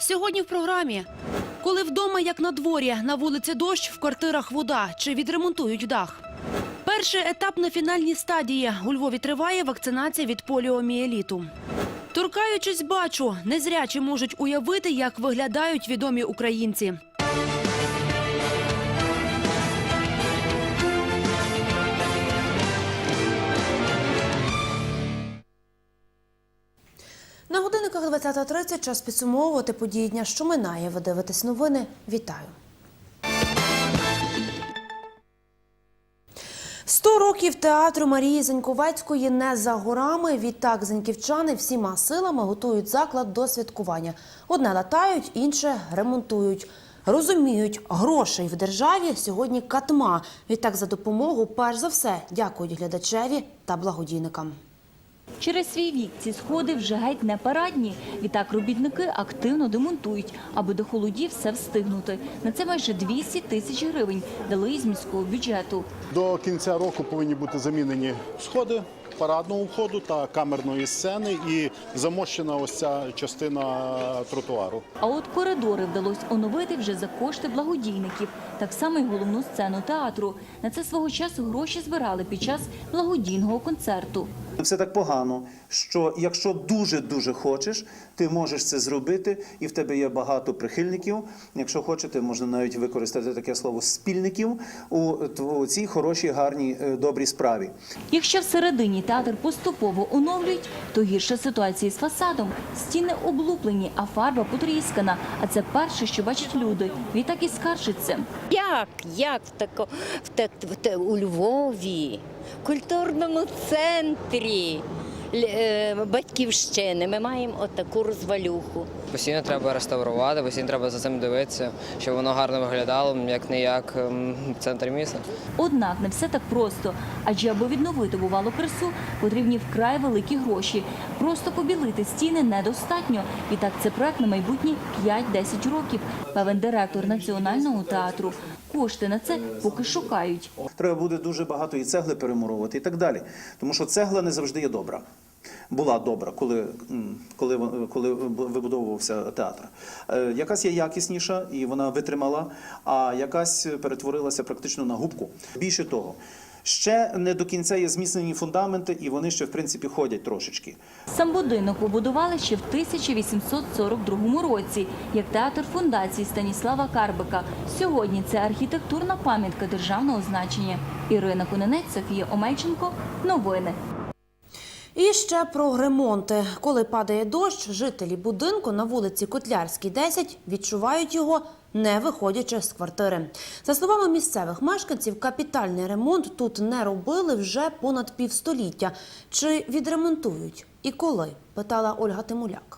Сьогодні в програмі. Коли вдома, як на дворі, на вулиці дощ, в квартирах вода чи відремонтують дах. Перший етап на фінальній стадії. У Львові триває вакцинація від поліомієліту. Торкаючись бачу, незрячі можуть уявити, як виглядають відомі українці. Годинниках 20.30 час підсумовувати події дня, що минає. Ви дивитесь новини. Вітаю. 100 років театру Марії Заньковецької не за горами. Відтак заньківчани всіма силами готують заклад до святкування. Одне латають, інше ремонтують. Розуміють, грошей в державі сьогодні катма. Відтак за допомогу перш за все дякують глядачеві та благодійникам. Через свій вік ці сходи вже геть не парадні. Відтак робітники активно демонтують, аби до холодів все встигнути. На це майже 200 тисяч гривень дали із міського бюджету. До кінця року повинні бути замінені сходи парадного входу та камерної сцени і замощена ось ця частина тротуару. А от коридори вдалося оновити вже за кошти благодійників. Так само й головну сцену театру. На це свого часу гроші збирали під час благодійного концерту. Все так погано, що якщо дуже дуже хочеш, ти можеш це зробити, і в тебе є багато прихильників. Якщо хочете, можна навіть використати таке слово спільників у, цій хорошій, гарній, е, добрій справі. Якщо всередині театр поступово оновлюють, то гірша ситуація з фасадом. Стіни облуплені, а фарба потріскана. А це перше, що бачать люди. Відтак і скаржиться. Як? Як в тако, в те- в те- у Львові, культурному центрі е, батьківщини ми маємо отаку розвалюху. Постійно треба реставрувати, постійно треба за цим дивитися, щоб воно гарно виглядало, як не як ем, центр міста. Однак не все так просто, адже аби відновити бувалу красу, потрібні вкрай великі гроші. Просто побілити стіни недостатньо. Відтак це проект на майбутні 5-10 років. Певен директор національного театру. Кошти на це поки шукають. Треба буде дуже багато і цегли перемуровувати і так далі. Тому що цегла не завжди є добра. Була добра, коли, коли, коли вибудовувався театр. Е, Якась є якісніша і вона витримала, а якась перетворилася практично на губку. Більше того, ще не до кінця є зміцнені фундаменти, і вони ще в принципі ходять трошечки. Сам будинок побудували ще в 1842 році, як театр фундації Станіслава Карбика. Сьогодні це архітектурна пам'ятка державного значення. Ірина Куненець, Софія Омельченко. Новини. І ще про ремонти. Коли падає дощ, жителі будинку на вулиці Котлярській, 10 відчувають його, не виходячи з квартири. За словами місцевих мешканців, капітальний ремонт тут не робили вже понад півстоліття. Чи відремонтують і коли? питала Ольга Тимуляк.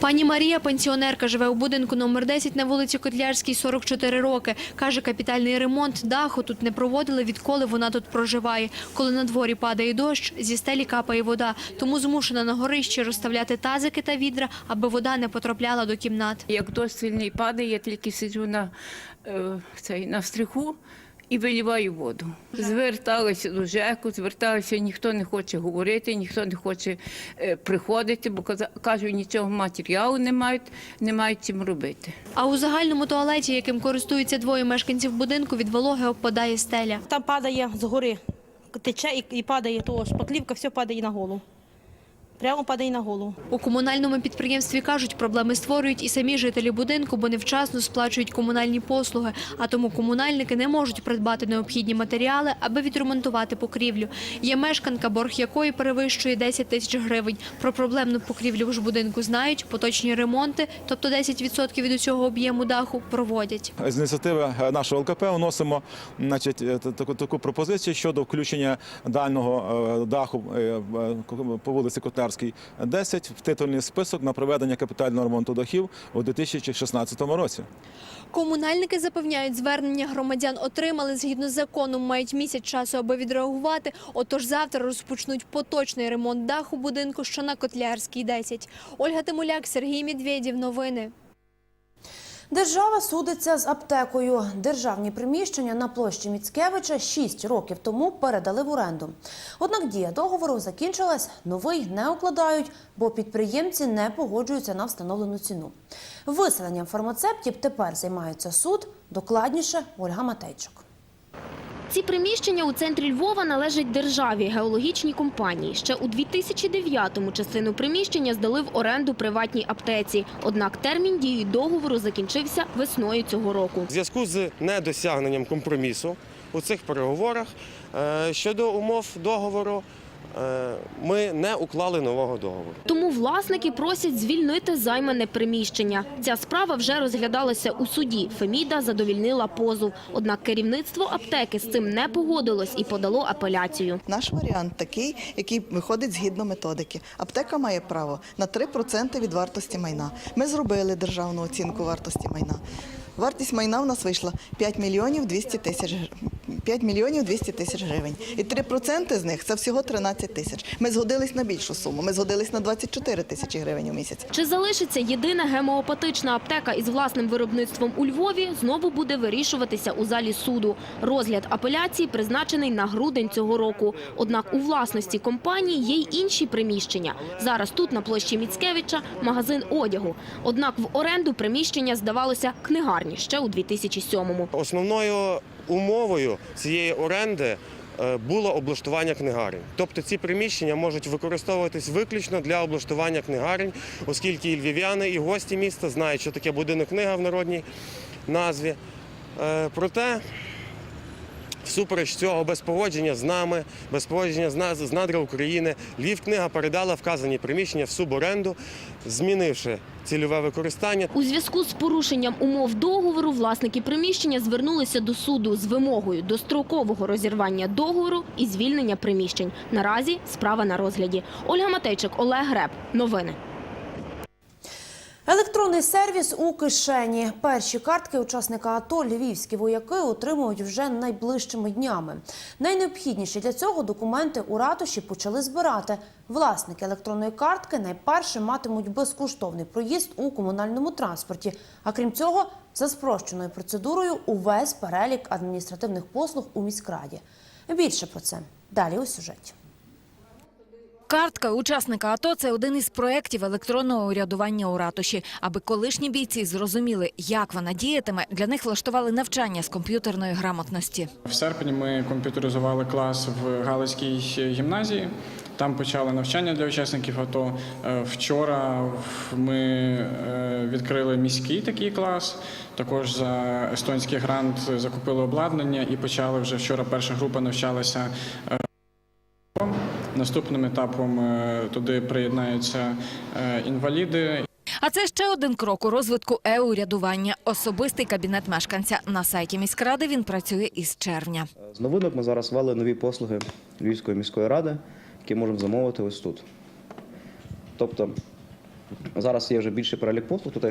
Пані Марія, пенсіонерка, живе у будинку номер 10 на вулиці Котлярській, 44 роки. Каже, капітальний ремонт даху тут не проводили, відколи вона тут проживає. Коли на дворі падає дощ, зі стелі капає вода, тому змушена на горищі розставляти тазики та відра, аби вода не потрапляла до кімнат. Як дощ сильний падає, я тільки сиджу на, е, цей, на стриху і виліваю воду. Зверталася до ЖЕКу, зверталася, ніхто не хоче говорити, ніхто не хоче е, приходити, бо кажуть, нічого матеріалу не мають, не мають чим робити. А у загальному туалеті, яким користуються двоє мешканців будинку, від вологи обпадає стеля. Там падає згори, тече і, і падає, то шпатлівка, все падає на голову. Прямо падає на голову. У комунальному підприємстві кажуть, проблеми створюють і самі жителі будинку, бо невчасно сплачують комунальні послуги. А тому комунальники не можуть придбати необхідні матеріали, аби відремонтувати покрівлю. Є мешканка, борг якої перевищує 10 тисяч гривень. Про проблемну покрівлю ж будинку знають, поточні ремонти, тобто 10% від усього об'єму даху, проводять. З ініціативи е, нашого ЛКП вносимо значить, е, таку, таку пропозицію щодо включення дальнього е, даху в- по вулиці Котлярській 10 в титульний список на проведення капітального ремонту дахів у 2016 році. Комунальники запевняють, звернення громадян отримали згідно з законом, мають місяць часу, аби відреагувати. Отож завтра розпочнуть поточний ремонт даху будинку, що на Котлярській 10. Ольга Тимуляк, Сергій Медведєв. Новини. Держава судиться з аптекою. Державні приміщення на площі Міцкевича 6 років тому передали в оренду. Однак дія договору закінчилась, новий не укладають, бо підприємці не погоджуються на встановлену ціну. Виселенням фармацептів тепер займається суд. Докладніше Ольга Матейчук. Ці приміщення у центрі Львова належать державі, геологічній компанії. Ще у 2009-му частину приміщення здали в оренду приватній аптеці. Однак термін дії договору закінчився весною цього року. В зв'язку з недосягненням компромісу у цих переговорах е, щодо умов договору ми не уклали нового договору. Тому власники просять звільнити займане приміщення. Ця справа вже розглядалася у суді. Феміда задовільнила позов. Однак керівництво аптеки з цим не погодилось і подало апеляцію. Наш варіант такий, який виходить згідно методики. Аптека має право на 3% від вартості майна. Ми зробили державну оцінку вартості майна. Вартість майна в нас вийшла 5 мільйонів 200 тисяч гривень. 5 мільйонів 200 тисяч гривень. І 3% з них – це всього 13 тисяч. Ми згодились на більшу суму. Ми згодились на 24 тисячі гривень у місяць. Чи залишиться єдина гемеопатична аптека із власним виробництвом у Львові, знову буде вирішуватися у залі суду. Розгляд апеляції призначений на грудень цього року. Однак у власності компанії є й інші приміщення. Зараз тут, на площі Міцкевича, магазин одягу. Однак в оренду приміщення здавалося книгарні ще у 2007-му. Основною умовою цієї оренди е, було облаштування книгарень. Тобто ці приміщення можуть використовуватись виключно для облаштування книгарень, оскільки і львів'яни, і гості міста знають, що таке будинок книга в народній назві. Е, Проте Всупереч цього без погодження з нами, без погодження з нас з надра України, Львів книга передала вказані приміщення в суборенду, змінивши цільове використання. У зв'язку з порушенням умов договору власники приміщення звернулися до суду з вимогою дострокового розірвання договору і звільнення приміщень. Наразі справа на розгляді. Ольга Матейчик, Олег Греб. Новини. Електронний сервіс у кишені. Перші картки учасника АТО львівські вояки отримують вже найближчими днями. Найнеобхідніші для цього документи у ратуші почали збирати. Власники електронної картки найперше матимуть безкоштовний проїзд у комунальному транспорті. А крім цього, за спрощеною процедурою увесь перелік адміністративних послуг у міськраді. Більше про це далі у сюжеті. Картка учасника АТО – це один із проєктів електронного урядування у ратуші. Аби колишні бійці зрозуміли, як вона діятиме, для них влаштували навчання з комп'ютерної грамотності. В серпні ми комп'ютеризували клас в Галицькій гімназії. Там почали навчання для учасників АТО. Е, Вчора ми е, відкрили міський такий клас. Також за естонський грант закупили обладнання і почали вже вчора. Перша група навчалася. Наступним етапом е, туди приєднаються е, інваліди А це ще один крок у розвитку е-урядування – особистий кабінет мешканця. На сайті міськради він працює із червня. З новинок ми зараз ввели нові послуги Львівської міської ради, які можемо замовити ось тут. Тобто зараз є вже більший перелік послуг, тут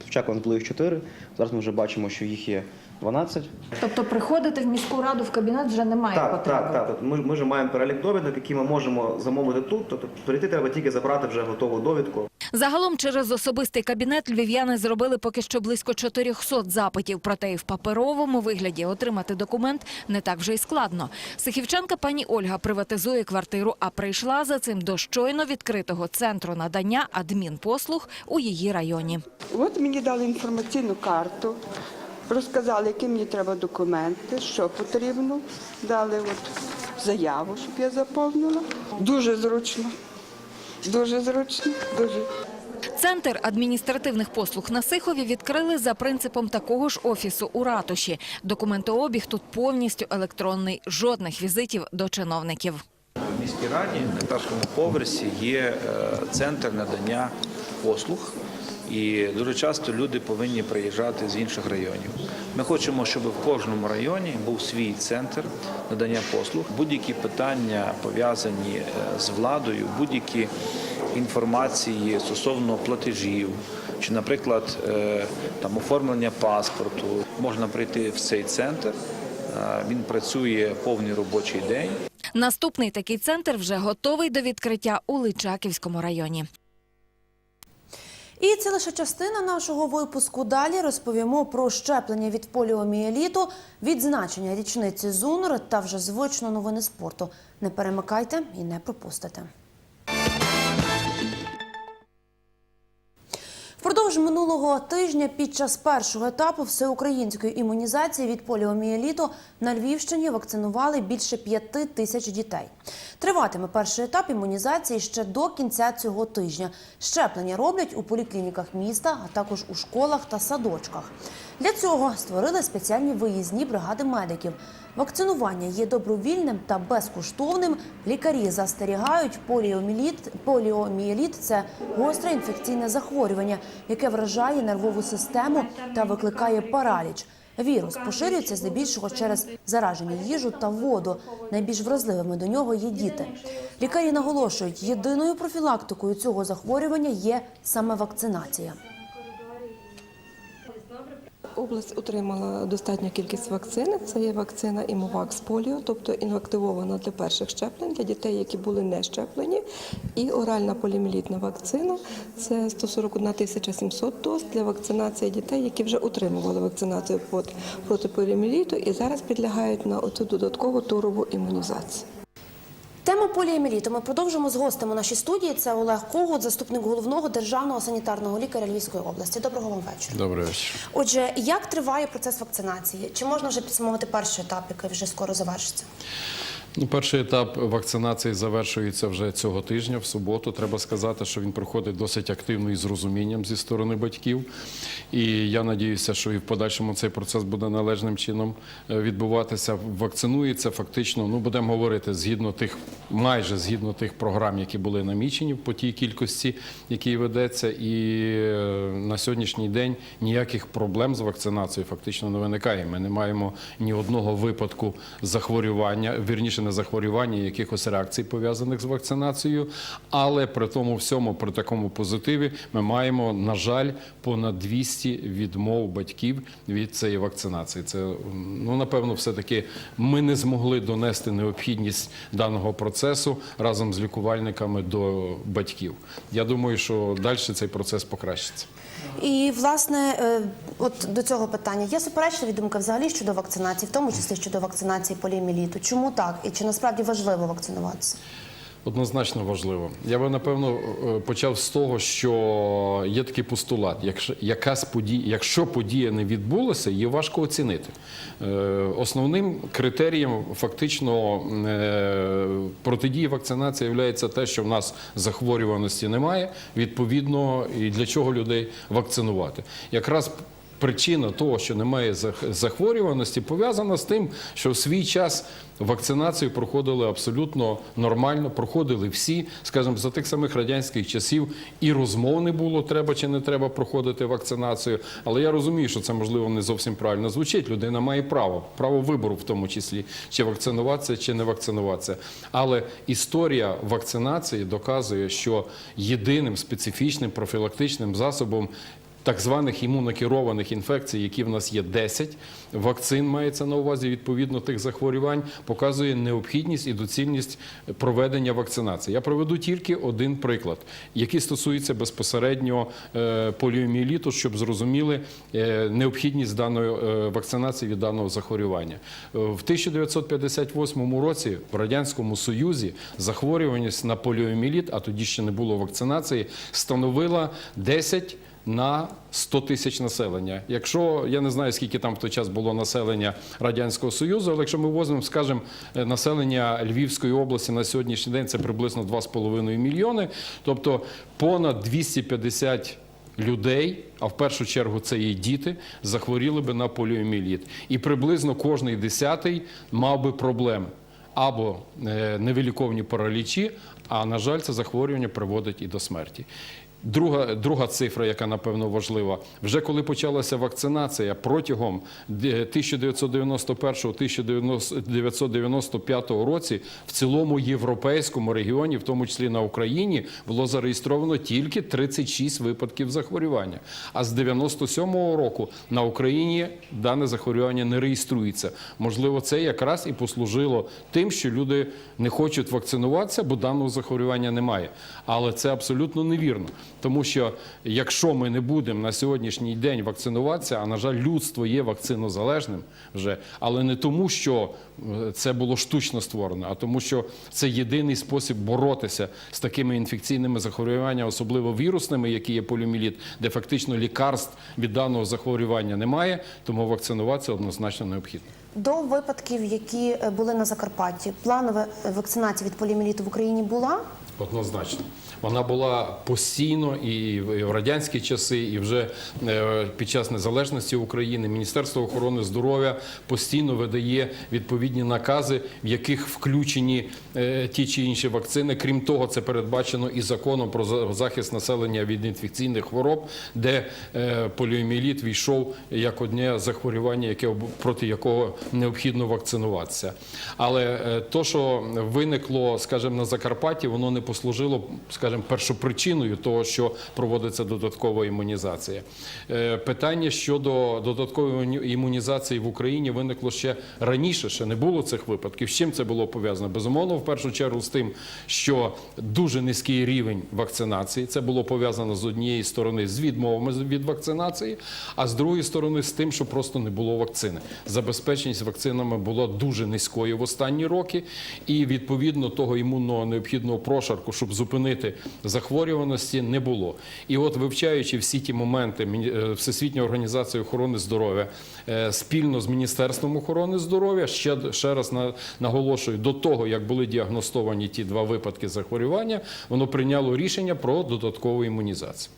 спочатку у нас було їх 4, зараз ми вже бачимо, що їх є 12. Тобто приходити в міську раду в кабінет вже немає Так, так, так. Тобто Ми, ми вже маємо перелік довідок, які ми можемо замовити тут. Тобто прийти треба тільки забрати вже готову довідку. Загалом через особистий кабінет львів'яни зробили поки що близько 400 запитів. Проте і в паперовому вигляді отримати документ не так вже й складно. Сихівчанка пані Ольга приватизує квартиру, а прийшла за цим до щойно відкритого центру надання адмінпослуг у її районі. От мені дали інформаційну карту, розказали, які мені треба документи, що потрібно. Дали от заяву, щоб я заповнила. Дуже зручно. Дуже зручно, дуже. Центр адміністративних послуг на Сихові відкрили за принципом такого ж офісу у ратуші. Документообіг тут повністю електронний, жодних візитів до чиновників. В міській раді на першому поверсі є е, центр надання послуг. І дуже часто люди повинні приїжджати з інших районів. Ми хочемо, щоб в кожному районі був свій центр надання послуг. Будь-які питання пов'язані е, з владою, будь-які інформації стосовно платежів, чи, наприклад, е, там оформлення паспорту, можна прийти в цей центр. Е, Він працює повний робочий день. Наступний такий центр вже готовий до відкриття у Личаківському районі. І це лише частина нашого випуску. Далі розповімо про щеплення від поліомієліту, відзначення річниці ЗУНР та вже звично новини спорту. Не перемикайте і не пропустите. Впродовж минулого тижня під час першого етапу всеукраїнської імунізації від поліомієліту на Львівщині вакцинували більше п'яти тисяч дітей. Триватиме перший етап імунізації ще до кінця цього тижня. Щеплення роблять у поліклініках міста, а також у школах та садочках. Для цього створили спеціальні виїзні бригади медиків. Вакцинування є добровільним та безкоштовним. Лікарі застерігають, поліоміеліт, поліоміеліт – це гостре інфекційне захворювання, яке вражає нервову систему та викликає параліч. Вірус поширюється здебільшого через зараження їжу та воду. Найбільш вразливими до нього є діти. Лікарі наголошують, єдиною профілактикою цього захворювання є саме вакцинація. Область отримала достатню кількість вакцини. Це є вакцина Імовакс Поліо, тобто інактивована для перших щеплень для дітей, які були не щеплені, і оральна полімілітна вакцина це 141 тисяча 700 доз для вакцинації дітей, які вже отримували вакцинацію проти- поліоміеліту і зараз підлягають на оцю додаткову турову імунізацію. Тему поліеміліту ми продовжимо з гостем у нашій студії. Це Олег Когут, заступник головного державного санітарного лікаря Львівської області. Доброго вам вечора. Добрий вечір. Отже, як триває процес вакцинації? Чи можна вже підсумовувати перший етап, який вже скоро завершиться? Ну, перший етап вакцинації завершується вже цього тижня, в суботу. Треба сказати, що він проходить досить активно і з розумінням зі сторони батьків. І я надіюся, що і в подальшому цей процес буде належним чином е, відбуватися. Вакцинується фактично, ну будемо говорити, згідно тих, майже згідно тих програм, які були намічені по тій кількості, які ведеться. І е, на сьогоднішній день ніяких проблем з вакцинацією фактично не виникає. Ми не маємо ні одного випадку захворювання, вірніше не захворювання, якихось реакцій пов'язаних з вакцинацією. Але при тому всьому, при такому позитиві, ми маємо, на жаль, понад 200 відмов батьків від цієї вакцинації. Це ну напевно, все таки ми не змогли донести необхідність даного процесу разом з лікувальниками до батьків. Я думаю, що далі цей процес покращиться. І власне, е, от до цього питання є суперечливі думки взагалі щодо вакцинації, в тому числі щодо вакцинації поліоміеліту. Чому так? І чи насправді важливо вакцинуватися? Однозначно важливо. Я би напевно е, почав з того, що є такий постулат: якщо якась подія, якщо подія не відбулася, її важко оцінити. Е, Основним критерієм фактично е, протидії вакцинації є те, що в нас захворюваності немає. Відповідно, і для чого людей вакцинувати. Якраз Причина того, що немає зах- захворюваності, пов'язана з тим, що в свій час вакцинацію проходили абсолютно нормально, проходили всі, скажімо, за тих самих радянських часів і розмов не було, треба чи не треба проходити вакцинацію. Але я розумію, що це можливо не зовсім правильно звучить. Людина має право, право вибору, в тому числі, чи вакцинуватися, чи не вакцинуватися. Але історія вакцинації доказує, що єдиним специфічним профілактичним засобом так званих імунокерованих інфекцій, які в нас є 10, вакцин мається на увазі відповідно тих захворювань, показує необхідність і доцільність проведення вакцинації. Я проведу тільки один приклад, який стосується безпосередньо е, поліоміеліту, щоб зрозуміли е, необхідність даної е, вакцинації від даного захворювання. В 1958 році в радянському союзі захворюваність на поліоміеліт, а тоді ще не було вакцинації, становила 10 на 100 тисяч населення. Якщо я не знаю, скільки там в той час було населення Радянського Союзу, але якщо ми возьмемо, скажімо, е, населення Львівської області на сьогоднішній день це приблизно 2,5 мільйони, тобто понад 250 людей, а в першу чергу це і діти, захворіли би на поліоміеліт. І приблизно кожний десятий мав би проблеми. Або е, невиліковні паралічі, а на жаль, це захворювання приводить і до смерті. Друга, друга цифра, яка напевно важлива, вже коли почалася вакцинація протягом 1991-1995 році в цілому європейському регіоні, в тому числі на Україні, було зареєстровано тільки 36 випадків захворювання. А з 97-го року на Україні дане захворювання не реєструється. Можливо, це якраз і послужило тим, що люди не хочуть вакцинуватися, бо даного захворювання немає. Але це абсолютно невірно. Тому що якщо ми не будемо на сьогоднішній день вакцинуватися, а на жаль, людство є вакцинозалежним вже, але не тому, що е, це було штучно створено, а тому, що це єдиний спосіб боротися з такими інфекційними захворюваннями, особливо вірусними, які є поліоміеліт, де фактично лікарств від даного захворювання немає, тому вакцинуватися однозначно необхідно. До випадків, які е, були на Закарпатті, планова е, вакцинація від поліоміеліту в Україні була. Однозначно. Вона була постійно і в радянські часи, і вже е, під час незалежності України Міністерство охорони здоров'я постійно видає відповідні накази, в яких включені е, ті чи інші вакцини. Крім того, це передбачено і законом про захист населення від інфекційних хвороб, де е, поліоміеліт війшов як одне захворювання, яке проти якого необхідно вакцинуватися. Але то, що виникло, скажімо, на Закарпатті, воно не послужило, скажімо, першопричиною того, що проводиться додаткова імунізація. Е, Питання щодо додаткової імунізації в Україні виникло ще раніше, ще не було цих випадків. З чим це було пов'язано? Безумовно, в першу чергу з тим, що дуже низький рівень вакцинації. Це було пов'язано з однієї сторони з відмовами від вакцинації, а з другої сторони з тим, що просто не було вакцини. Забезпеченість вакцинами була дуже низькою в останні роки, і відповідно того імунного необхідного прошарку, щоб зупинити захворюваності, не було. І от вивчаючи всі ті моменти, е, Всесвітня організація охорони здоров'я е, спільно з Міністерством охорони здоров'я ще, ще раз наголошую, до того як були діагностовані ті два випадки захворювання, воно прийняло рішення про додаткову імунізацію.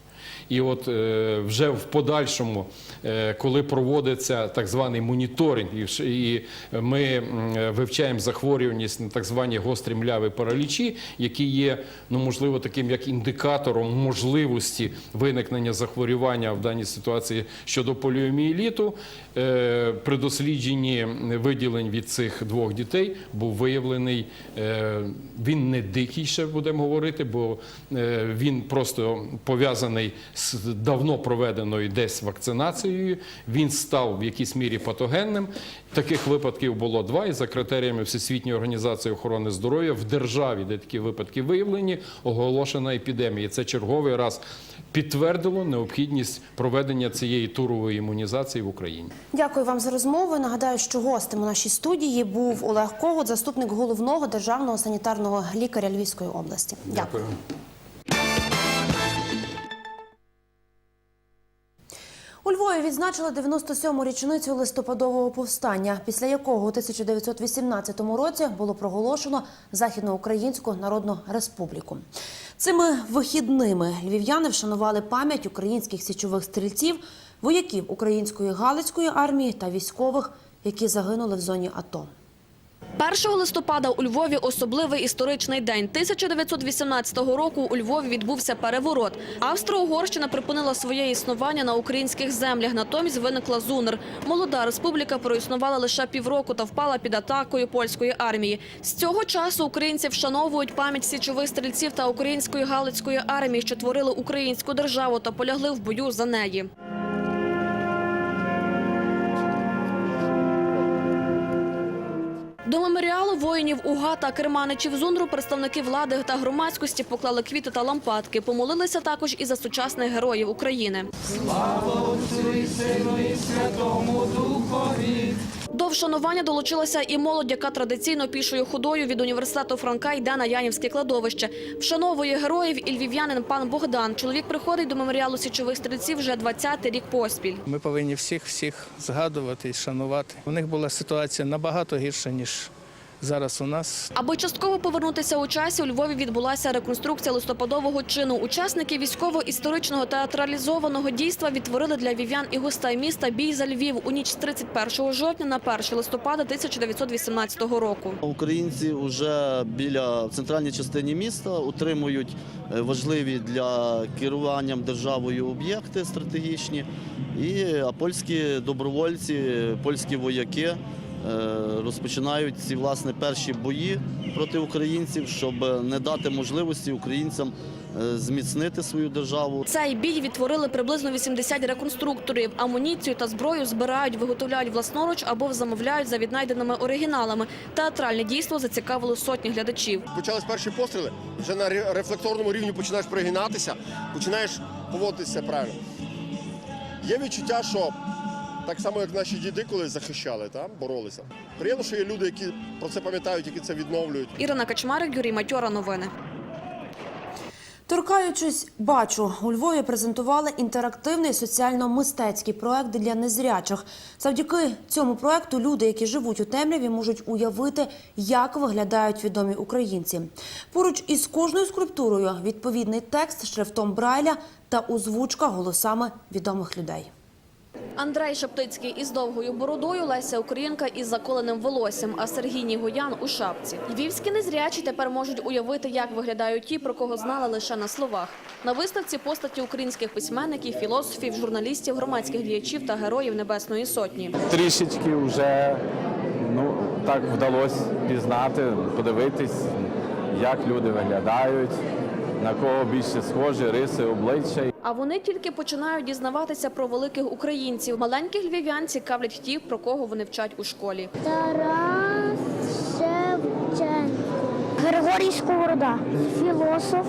І от е, вже в подальшому, е, коли проводиться так званий моніторинг, і ми вивчаємо захворюваність на так звані гострі мляві паралічі, які є, ну можливо, таким як індикатором можливості виникнення захворювання в даній ситуації щодо поліомієліту, е, при дослідженні виділень від цих двох дітей був виявлений, він не дикий ще будемо говорити, бо він просто пов'язаний з давно проведеною десь вакцинацією. Він став в якійсь мірі патогенним. Таких випадків було два. І за критеріями Всесвітньої організації охорони здоров'я в державі, де такі випадки виявлені, оголошена епідемія. Це черговий раз підтвердило необхідність проведення цієї турової імунізації в Україні. Дякую вам за розмову. Нагадаю, що гостем у нашій студії був Олег Когут, заступник головного державного санітарного лікаря Львівської області. Дякую. У Львові відзначили 97-му річницю листопадового повстання, після якого у 1918 році було проголошено Західноукраїнську Народну Республіку. Цими вихідними львів'яни вшанували пам'ять українських січових стрільців, вояків української Галицької армії та військових, які загинули в зоні АТО. 1 листопада у Львові особливий історичний день. 1918 року у Львові відбувся переворот. Австро-Угорщина припинила своє існування на українських землях. Натомість виникла ЗУНР. Молода республіка проіснувала лише півроку та впала під атакою польської армії. З цього часу українці вшановують пам'ять січових стрільців та української галицької армії, що творили українську державу та полягли в бою за неї. До меморіалу воїнів УГА та керманичів ЗУНРу представники влади та громадськості поклали квіти та лампадки. Помолилися також і за сучасних героїв України. До вшанування долучилася і молодь, яка традиційно пішою ходою від університету Франка йде на Янівське кладовище. Вшановує героїв і львів'янин пан Богдан. Чоловік приходить до меморіалу січових стрільців вже 20-й рік поспіль. Ми повинні всіх всіх згадувати і шанувати. У них була ситуація набагато гірша ніж зараз у нас. Аби частково повернутися у часі, у Львові відбулася реконструкція листопадового чину. Учасники військово-історичного театралізованого дійства відтворили для вів'ян і гостей міста бій за Львів у ніч з 31 жовтня на 1 листопада 1918 року. Українці вже біля в центральній частині міста утримують е, важливі для керуванням державою об'єкти стратегічні. І а польські добровольці, польські вояки розпочинають ці власне перші бої проти українців, щоб не дати можливості українцям е, зміцнити свою державу. Цей бій відтворили приблизно 80 реконструкторів. Амуніцію та зброю збирають, виготовляють власноруч або замовляють за віднайденими оригіналами. Театральне дійство зацікавило сотні глядачів. Почались перші постріли, вже на рефлекторному рівні починаєш пригинатися, починаєш поводитися правильно. Є відчуття, що так само, як наші діди колись захищали, та, боролися. Приємно, що є люди, які про це пам'ятають, які це відновлюють. Ірина Качмарик, Юрій Матьора. Новини. Торкаючись, бачу, у Львові презентували інтерактивний соціально-мистецький проект для незрячих. Завдяки цьому проекту люди, які живуть у темряві, можуть уявити, як виглядають відомі українці. Поруч із кожною скульптурою відповідний текст шрифтом Брайля та озвучка голосами відомих людей. Андрей Шептицький із довгою бородою, Леся Українка із заколеним волоссям, а Сергій Нігоян у шапці. Львівські незрячі тепер можуть уявити, як виглядають ті, про кого знали лише на словах. На виставці постаті українських письменників, філософів, журналістів, громадських діячів та героїв Небесної Сотні. Трішечки вже ну, так вдалося пізнати, подивитись, як люди виглядають, на кого більше схожі, риси обличчя. А вони тільки починають дізнаватися про великих українців. Маленьких львів'ян цікавлять ті, про кого вони вчать у школі. Тарас Шевченко. Григорій Сковорода. Філософ,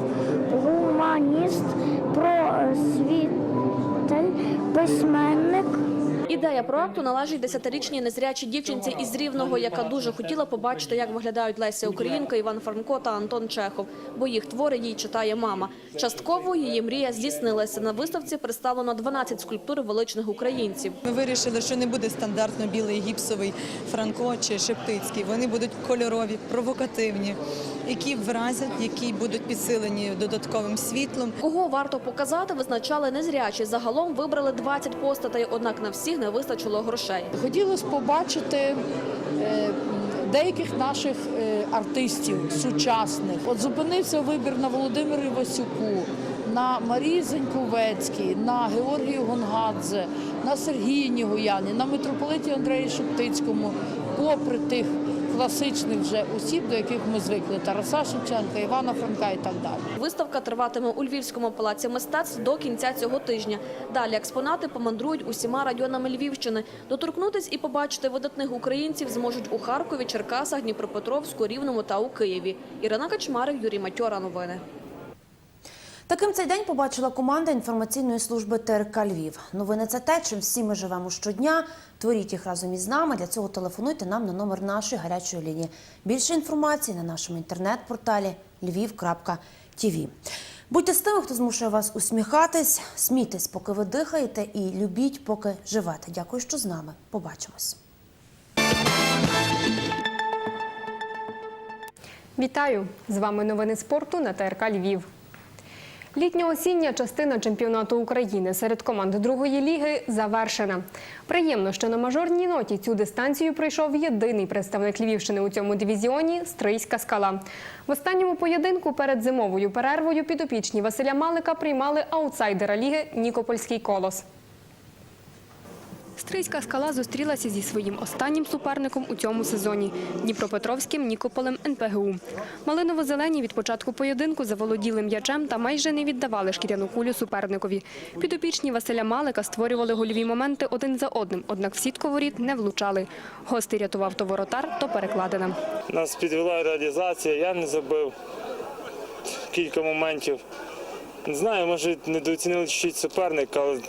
гуманіст, просвітель, письменник. Ідея проекту належить десятирічній незрячій дівчинці із Рівного, яка дуже хотіла побачити, як виглядають Леся Українка, Іван Франко та Антон Чехов, бо їх твори їй читає мама. Частково її мрія здійснилася. На виставці представлено 12 скульптур величних українців. Ми вирішили, що не буде стандартно білий гіпсовий Франко чи Шептицький. Вони будуть кольорові, провокативні, які вразять, які будуть підсилені додатковим світлом. Кого варто показати, визначали незрячі. Загалом вибрали 20 постатей, однак на всіх не вистачило грошей. Хотілося побачити е, деяких наших е, артистів сучасних. От зупинився вибір на Володимирі Васюку, на Марії Зеньковецькій, на Георгію Гонгадзе, на Сергії Нігуяні, на митрополиті Андреї Шептицькому, попри тих класичних вже осіб, до яких ми звикли Тараса Шевченка, Івана Франка і так далі. Виставка триватиме у Львівському палаці мистецтв до кінця цього тижня. Далі експонати помандрують усіма районами Львівщини. Доторкнутись і побачити видатних українців зможуть у Харкові, Черкасах, Дніпропетровську, Рівному та у Києві. Ірина Качмарик, Юрій Матьора. Новини. Таким цей день побачила команда інформаційної служби ТРК Львів. Новини це те, чим всі ми живемо щодня. Творіть їх разом із нами. Для цього телефонуйте нам на номер нашої гарячої лінії. Більше інформації на нашому інтернет-порталі lviv.tv. Будьте з тими, хто змушує вас усміхатись, смійтесь, поки ви дихаєте, і любіть, поки живете. Дякую, що з нами. Побачимось. Вітаю! З вами новини спорту на ТРК Львів. Літньо-осіння частина чемпіонату України серед команд другої ліги завершена. Приємно, що на мажорній ноті цю дистанцію пройшов єдиний представник Львівщини у цьому дивізіоні Стрийська скала. В останньому поєдинку перед зимовою перервою підопічні Василя Малика приймали аутсайдера ліги Нікопольський колос. Стрийська скала зустрілася зі своїм останнім суперником у цьому сезоні Дніпропетровським Нікополем НПГУ. Малиново-зелені від початку поєдинку заволоділи м'ячем та майже не віддавали шкіряну кулю суперникові. Підопічні Василя Малика створювали гольові моменти один за одним, однак в сітку не влучали. Гостей рятував то воротар, то перекладина. Нас підвела реалізація, я не забив кілька моментів. Не знаю, може недооцінили чуть суперника, але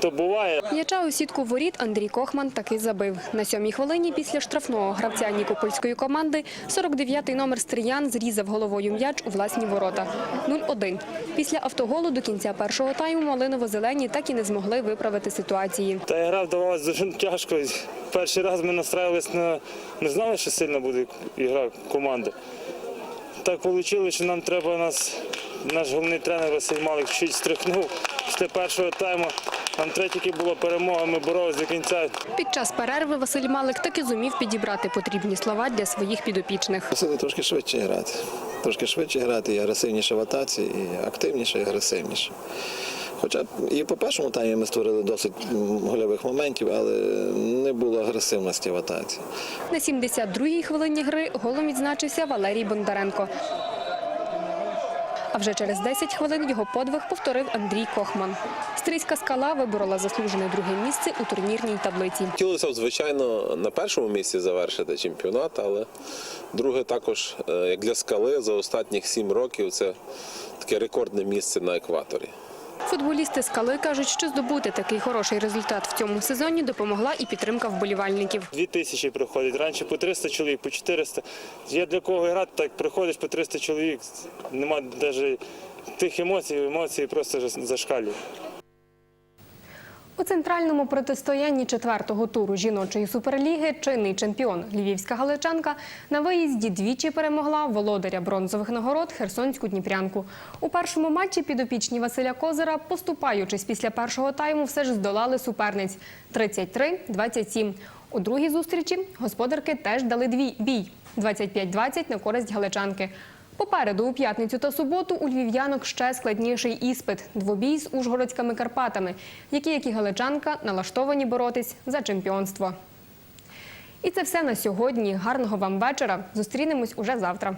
то буває. М'яча у сітку воріт Андрій Кохман таки забив. На сьомій хвилині після штрафного гравця нікопольської команди 49-й номер Стриян зрізав головою м'яч у власні ворота. 0-1. Після автоголу до кінця першого тайму Малиново-зелені так і не змогли виправити ситуації. Та гра вдавалася дуже тяжко. Перший раз ми настраювалися на не знали, що сильно буде ігра команди. Так вийшло, що нам треба нас. Наш головний тренер Василь Малик чуть стрихнув після першого тайму. Нам треба тільки була перемога, ми боролися до кінця. Під час перерви Василь Малик таки зумів підібрати потрібні слова для своїх підопічних. Просили трошки швидше грати. Трошки швидше грати, і агресивніше в атаці, і активніше, і агресивніше. Хоча і по першому таймі ми створили досить гольових моментів, але не було агресивності в атаці. На 72-й хвилині гри голом відзначився Валерій Бондаренко. А вже через 10 хвилин його подвиг повторив Андрій Кохман. Стрийська скала виборола заслужене друге місце у турнірній таблиці. Хотілося б, звичайно, на першому місці завершити чемпіонат, але друге також, е, як для скали, за останніх сім років це таке рекордне місце на екваторі. Футболісти скали кажуть, що здобути такий хороший результат в цьому сезоні допомогла і підтримка вболівальників. Дві тисячі приходять. Раніше по 300 чоловік, по 400. Я для кого грати, так приходиш по 300 чоловік. Нема навіть тих емоцій, емоції просто зашкалюють. У центральному протистоянні четвертого туру жіночої суперліги чинний чемпіон львівська галичанка на виїзді двічі перемогла володаря бронзових нагород Херсонську Дніпрянку. У першому матчі підопічні Василя Козира, поступаючись після першого тайму, все ж здолали суперниць 33-27. У другій зустрічі господарки теж дали дві бій 25-20 на користь галичанки. Попереду у п'ятницю та суботу у львів'янок ще складніший іспит – двобій з Ужгородськими Карпатами, які, як і галичанка, налаштовані боротись за чемпіонство. І це все на сьогодні. Гарного вам вечора. Зустрінемось уже завтра.